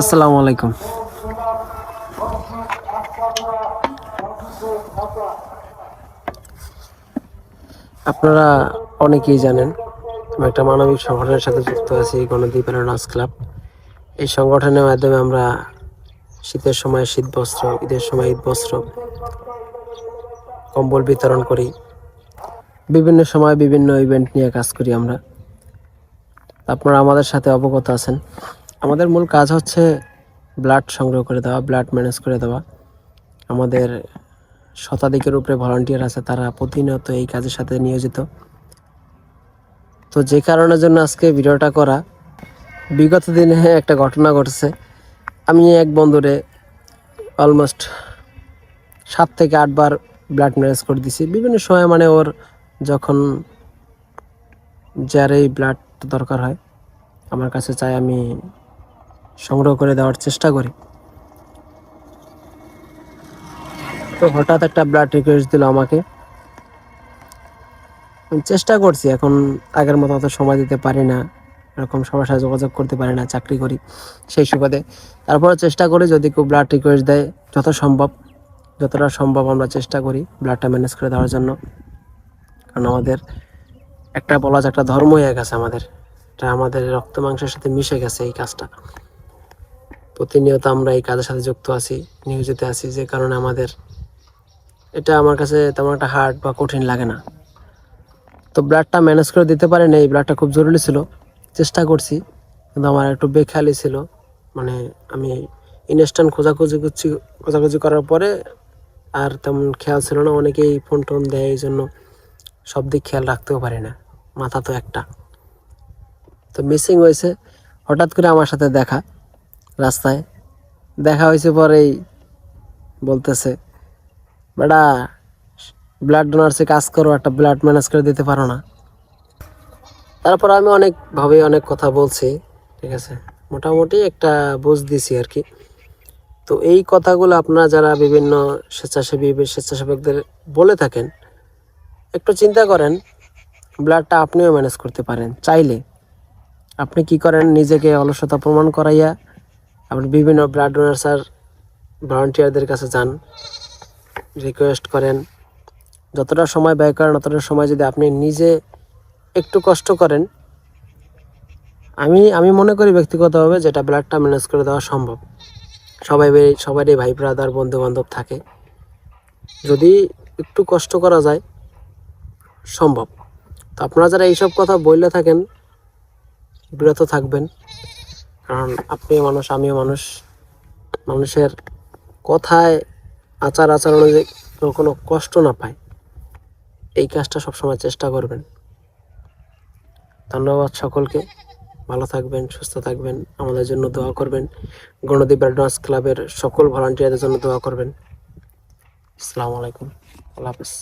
আসসালামু আলাইকুম। আপনারা অনেকেই জানেন, আমি একটা মানবিক সংগঠনের সাথে যুক্ত আছি গণদ্বীপ নাচ ক্লাব। এই সংগঠনের মাধ্যমে আমরা শীতের সময় শীত বস্ত্র, ঈদের সময় ঈদ বস্ত্র, কম্বল বিতরণ করি। বিভিন্ন সময় বিভিন্ন ইভেন্ট নিয়ে কাজ করি আমরা। আপনারা আমাদের সাথে অবগত আছেন। আমাদের মূল কাজ হচ্ছে ব্লাড সংগ্রহ করে দেওয়া ব্লাড ম্যানেজ করে দেওয়া। আমাদের শতাধিকের উপরে ভলান্টিয়ার আছে, তারা প্রতিনিয়ত এই কাজের সাথে নিয়োজিত। তো যে কারণের জন্য আজকে ভিডিওটা করা, বিগত দিনে একটা ঘটনা ঘটেছে। আমি এক বন্ধুরে অলমোস্ট সাত থেকে আটবার ব্লাড ম্যানেজ করে দিছি। বিভিন্ন সময় মানে ওর যখন যার এই ব্লাড দরকার হয়, আমার কাছে চাই আমি সংগ্রহ করে দেওয়ার চেষ্টা করি। তো হঠাৎ একটা ব্লাড রিকোয়েস্ট দিল আমাকে। আমি চেষ্টা করছি, এখন আগের মতো অত সময় দিতে পারি না। এরকম সবার সাথে যোগাযোগ করতে পারি না, চাকরি করি সেই সুবাদে। তারপরে চেষ্টা করি, যদি কেউ ব্লাড রিকোয়েস্ট দেয়, যত সম্ভব, যতটা সম্ভব আমরা চেষ্টা করি ব্লাডটা ম্যানেজ করে দেওয়ার জন্য। কারণ আমাদের একটা বলা যায়, একটা ধর্ম হয়ে গেছে আমাদের। এটা আমাদের রক্ত মাংসের সাথে মিশে গেছে এই কাজটা। প্রতিনিয়ত আমরা এই কাজের সাথে যুক্ত আছি, নিয়োজিত আছি, যে কারণে আমাদের এটা আমার কাছে তেমন একটা হার্ড বা কঠিন লাগে না। তো ব্লাডটা ম্যানেজ করে দিতে পারি এই ব্লাডটা খুব জরুরি ছিল, চেষ্টা করছি, কিন্তু আমার একটু বেখেয়ালি ছিল। মানে আমি ইনস্ট্যান্ট খোঁজাখুঁজি করছি, খোঁজাখুঁজি করার পরে আর তেমন খেয়াল ছিল না, অনেকেই ফোন টোন দেয়, এই জন্য সব দিক খেয়াল রাখতেও পারি না, মাথা তো একটা। তো মিসিং হয়েছে, হঠাৎ করে আমার সাথে দেখা রাস্তায়। দেখা হয়েছে পরেই বলতেছে, বেটা ব্লাড ডোনার্সে কাজ করো, একটা ব্লাড ম্যানেজ করে দিতে পারো না। তারপর আমি অনেকভাবে অনেক কথা বলছি, ঠিক আছে? মোটামুটি একটা বুঝ দিছি আর কি। তো এই কথাগুলো আপনারা যারা বিভিন্ন স্বেচ্ছাসেবী, স্বেচ্ছাসেবকদের বলে থাকেন, একটু চিন্তা করেন ব্লাডটা আপনিও ম্যানেজ করতে পারেন। চাইলে আপনি কি করেন, নিজেকে অলসতা প্রমাণ করাইয়া আপনি বিভিন্ন ব্লাড ডোনার্স আর ভলান্টিয়ারদের কাছে যান রিকোয়েস্ট করেন। যতটা সময় ব্যয় করেন ততটা সময় যদি আপনি নিজে একটু কষ্ট করেন, আমি আমি মনে করি ব্যক্তিগতভাবে যেটা ব্লাডটা ম্যানেজ করে দেওয়া সম্ভব। সবাই সবারই ভাই ব্রাদার বন্ধু বান্ধব থাকে। যদি একটু কষ্ট করা যায়, সম্ভব। তো আপনারা যারা এইসব কথা বললে থাকেন, বিরত থাকবেন। কারণ আপনিও মানুষ, আমিও মানুষ। মানুষের কথায়, আচার আচরণে যে কোনো কষ্ট না পায়, এই কাজটা সবসময় চেষ্টা করবেন। ধন্যবাদ সকলকে। ভালো থাকবেন, সুস্থ থাকবেন, আমাদের জন্য দোয়া করবেন। গণদীপ ডান্স ক্লাবের সকল ভলান্টিয়ারদের জন্য দোয়া করবেন। আসসালামু আলাইকুম। আল্লাহ হাফিজ।